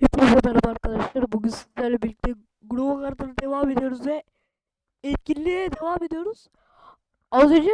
Hepinize merhaba arkadaşlar. Bugün sizlerle birlikte Grova Kart'a devam ediyoruz ve etkinliğe devam ediyoruz. Az önce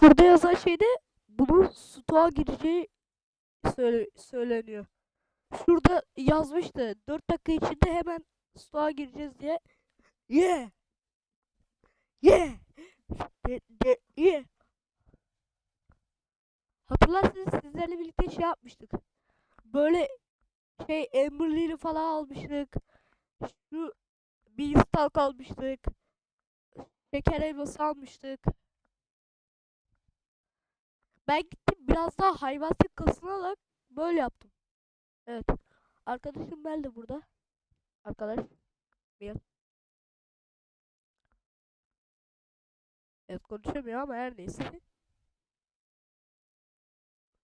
şurada yazan şeyde bunun stoğa gireceği söyle, söyleniyor. Şurada yazmıştı 4 dakika içinde hemen stoğa gireceğiz diye. Yeah! Yeah! De, de, yeah! Hatırlarsanız sizlerle birlikte şey yapmıştık. Böyle şey Amberley'ni falan almıştık. Şu Beanstalk almıştık. Şeker elması almıştık. Ben gittim biraz daha hayvansı kasınarak böyle yaptım. Evet. Arkadaşım Mel de burada. Arkadaş. Mel. Evet konuşamıyor ama her neyse.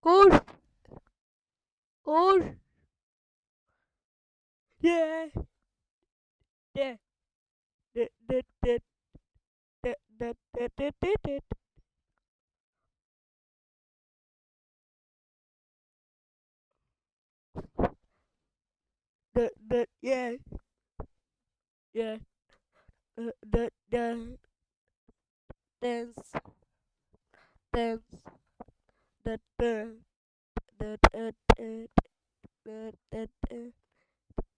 Koş. Koş. Yeah. Yeah. The the yeah. Yeah. The the, the dance. Dance. The the the the the the the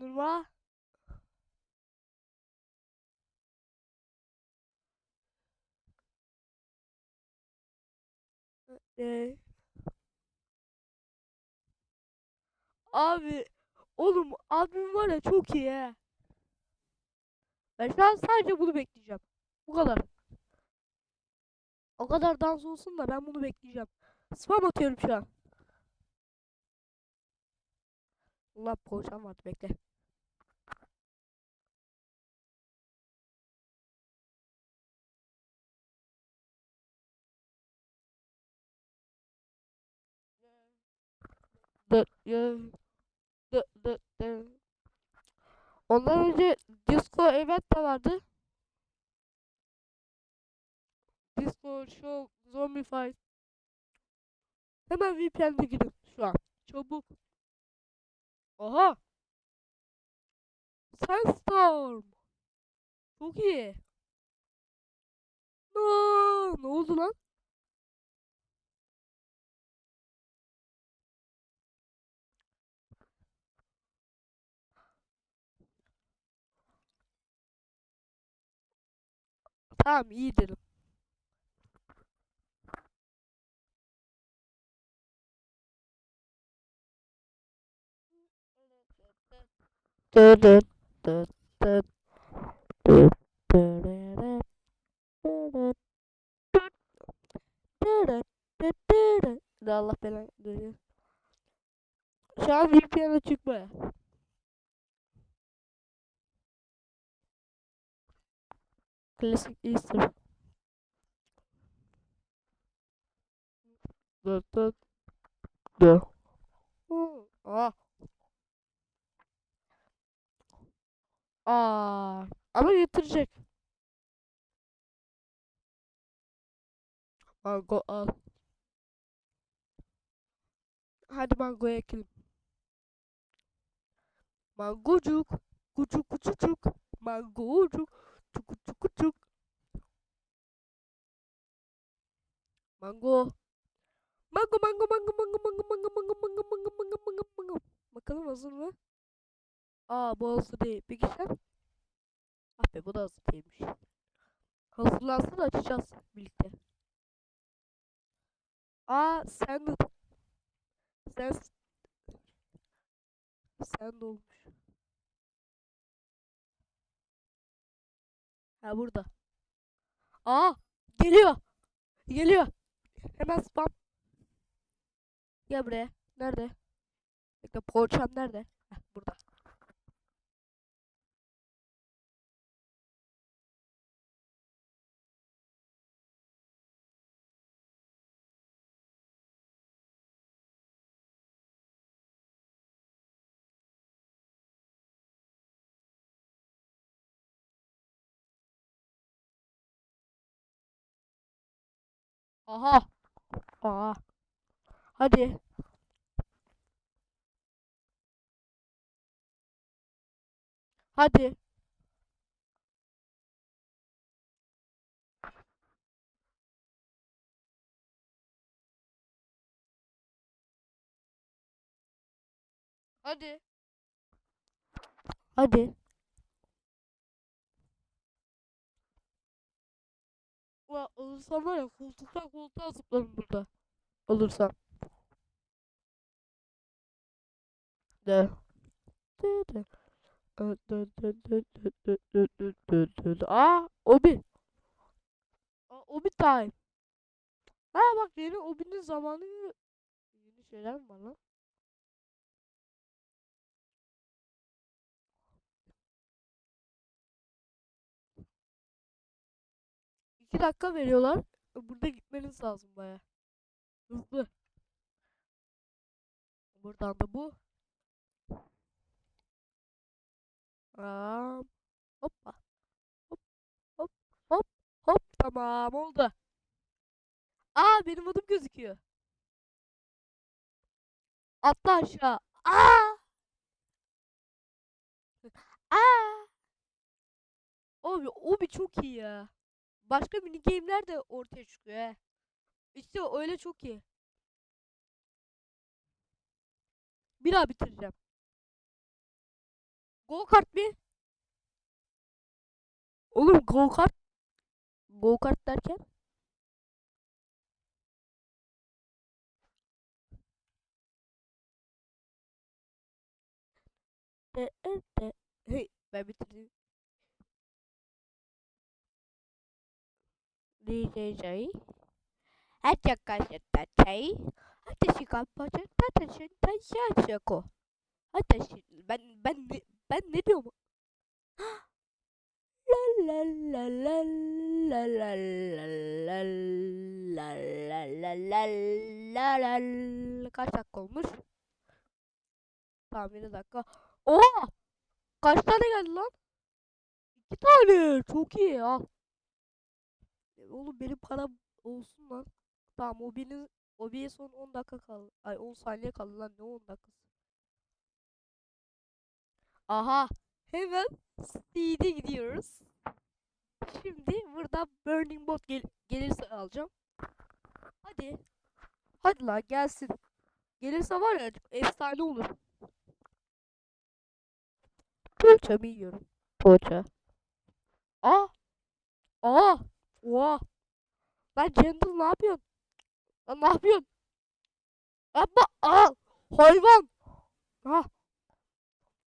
E, yapılandırma. E, abi oğlum abim var ya çok iyi he. Ben şu an sadece bunu bekleyeceğim. Bu kadar. O kadar dans olsun da ben bunu bekleyeceğim. Spam atıyorum şu an. Allah poğaçam vardı bekle. Ondan önce Disco event de vardı. Disco Show Zombie Fight. Hemen VPN'de gidin şu an. Çabuk. Oha. Sandstorm. Çok iyi. No, ne oldu lan? Tamam iyi dedim. Allah belanı Şu an VPN açık? Klasik Easter. Dı dı dı. Aa. Aa. Ama getirecek. Mango al. Hadi mangoya ekelim. Mangocuk. Kucuk kucucuk. Mangocuk. Çuk çuk çuk. Mango. Mango mango mango mango mango mango mango mango mango mango mango mango. Bakalım hazır mı? Aa bu hazır değil. Peki sen? Ah be bu da hazır değilmiş. Hazırlansın açacağız birlikte. Aa sen de sen sen de Ha burada. Aa geliyor. Geliyor. Hemen spam. Gel buraya. Nerede? Bekle poğaçam nerede? Heh, burada. Aha. Aa. Hadi. Hadi. Hadi. Hadi. Ulan alırsam var ya koltuktan koltuğa zıplarım burada. Alırsam. De. De de. Aa, Obi. Aa, Obi time. Ha bak yeni Obi'nin zamanı yeni şeyler mi var lan? İki dakika veriyorlar. Burada gitmeniz lazım baya. Hızlı. Buradan da bu. Aa, hoppa. Hop hop hop hop. Tamam oldu. Aa benim adım gözüküyor. Atla aşağı. Aa! Aa! Abi Obi çok iyi ya. Başka mini game'ler de ortaya çıkıyor he. İşte öyle çok iyi. Bir daha bitireceğim. Go kart mi? Oğlum go kart. Go kart derken? Ben bitirdim. DJ Hatta kaşıkta çay. Hatta şikan paçakta taşın taşı açıko. Hatta şi ben ben ben ne diyorum? La la la la la la la la la la la la la Kaç dakika olmuş? Tamam bir dakika. Oha! Kaç tane geldi lan? İki tane. Çok iyi al. Oğlum benim param olsun lan. Tamam o benim o bir son 10 dakika kaldı. Ay 10 saniye kaldı lan ne 10 dakikası. Aha hemen speed'e gidiyoruz. Şimdi burada Burning Bot gel gelirse alacağım. Hadi. Hadi lan gelsin. Gelirse var ya efsane olur. Poğaça mı yiyorum? Poğaça. Aa! Aa! Oha! Lan Cendil ne yapıyorsun? Lan ne yapıyorsun? Yapma! Aa! Hayvan! Ha!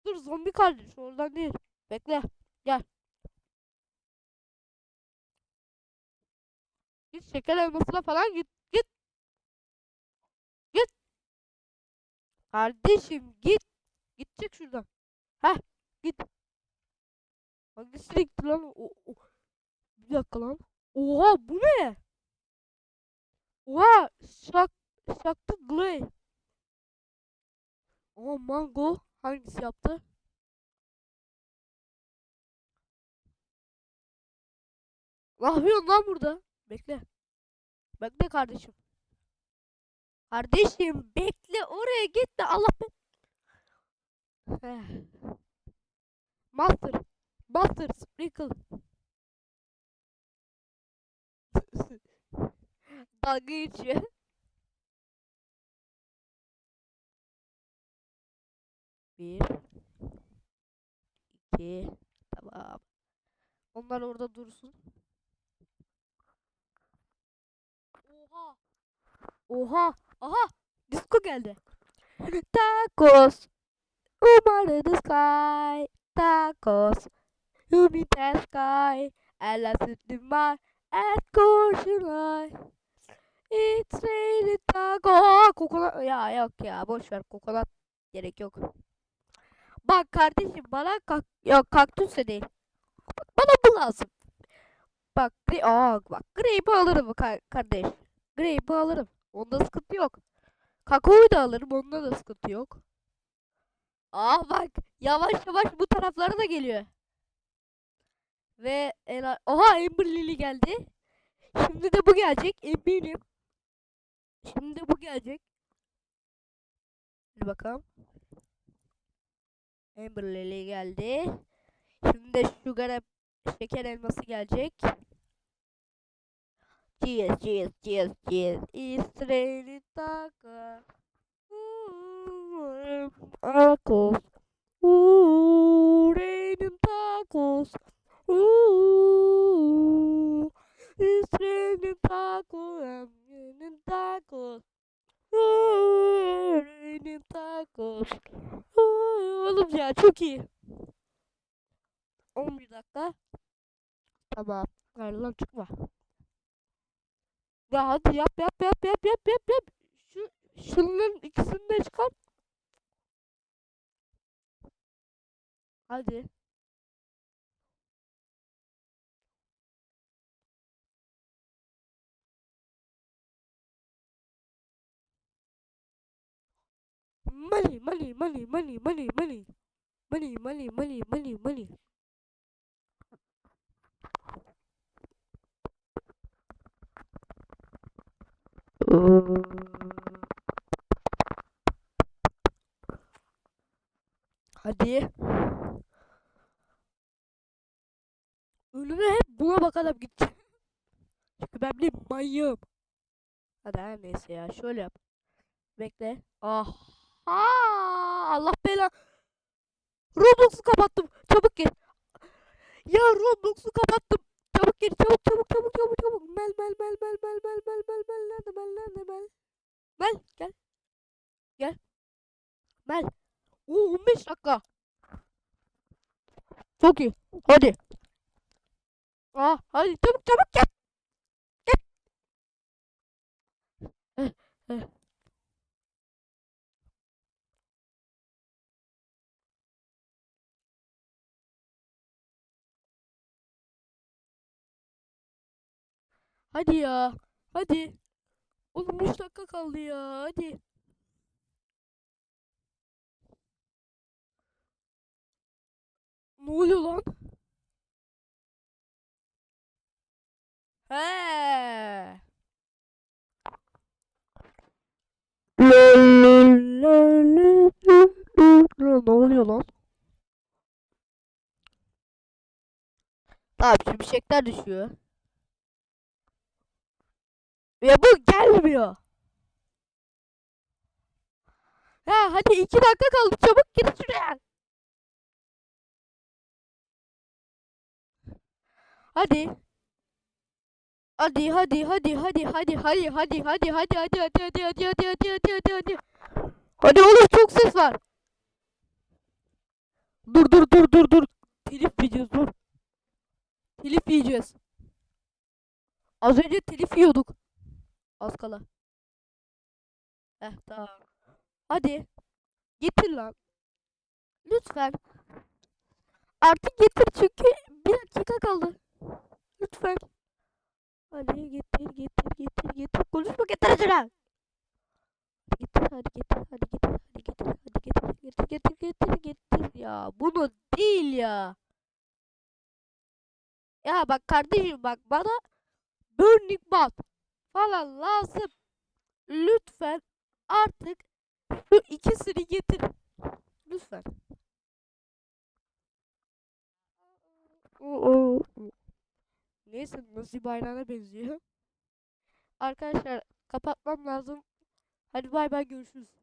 Dur zombi kardeş oradan değil. Bekle. Gel. Git şeker elmasına falan git. Git. Git. Kardeşim git. Gidecek şuradan. Heh. Git. Hangisine gitti lan? O, o. Bir dakika lan. Oha bu ne? Oha şak şaktı glay. Oha mango hangisi yaptı? Ne yapıyorsun lan burada? Bekle. Bekle kardeşim. Kardeşim bekle oraya gitme Allah be. Master. Master Sprinkle. Dalga geçiyor. Bir. iki, Tamam. Onlar orada dursun. Oha. Oha. Aha. Disco geldi. Tacos. Umar the sky. Tacos. You meet the sky. Ella the mar. At kurşunay. It's raining taco. Aa, kokonat. Ya yok ya boş ver kokonat gerek yok. Bak kardeşim bana kak yok kaktüs de değil. Bak, bana bu lazım. Bak gre Aa, bak grape'i alırım ka- kardeş. Grape'i alırım. Onda sıkıntı yok. Kakaoyu da alırım. Onda da sıkıntı yok. Aa bak yavaş yavaş bu taraflara da geliyor. Ve Ela... Oha Amber Lily geldi. Şimdi de bu gelecek eminim. Şimdi bu gelecek. Bir bakalım. Amber Lily geldi. Şimdi de Sugar şeker elması gelecek. Cheers, cheers, cheers, cheers. It's raining taco. Ooh, Tacos. Uuu. Üstünü tako. Üstünü tako. Üstünü tako. Oğlum ya çok iyi. 11 dakika. Tamam. Karnından çıkma. Ya hadi yap yap yap yap yap yap yap. Şu şunların ikisini de çıkar. Hadi. Money, money, money, money, money, money. Money, money, money, money. Hadi. Önüne hep buna bakarak gideceğim. Çünkü ben bir manyağım. Hadi her neyse ya şöyle yap. Bekle. Ah. Allah bela. Roblox'u kapattım. Çabuk gel. Ya Roblox'u kapattım. Çabuk gel. Çabuk çabuk çabuk çabuk çabuk. Mel mel mel mel mel mel mel mel mel nerede mel nerede mel. Mel gel. Gel. Mel. Oo 15 dakika. Çok iyi. Hadi. Ah hadi çabuk çabuk gel. Gel. Hadi ya. Hadi. Oğlum 3 dakika kaldı ya. Hadi. Ne oluyor lan? He. Ne oluyor lan? Tamam şimşekler düşüyor. Ve bu gelmiyor. Ha hadi iki dakika kaldı çabuk git şuraya. Hadi. Hadi hadi hadi hadi hadi hadi hadi hadi hadi hadi hadi hadi hadi hadi hadi hadi hadi hadi. Hadi oğlum çok ses var. Dur dur dur dur dur. Telif yiyeceğiz dur. Telif yiyeceğiz. Az önce telif yiyorduk. Az kala. Heh tamam. Hadi. Getir lan. Lütfen. Artık getir çünkü bir dakika kaldı. Lütfen. Hadi getir getir getir getir. Konuşma getir şuna. Getir hadi getir hadi getir hadi getir hadi getir getir getir getir getir ya. Bunu değil ya. Ya bak kardeşim bak bana Burning Bat falan lazım. Lütfen artık şu ikisini getir. Lütfen. Neyse nasıl bayrağına benziyor. Arkadaşlar kapatmam lazım. Hadi bay bay görüşürüz.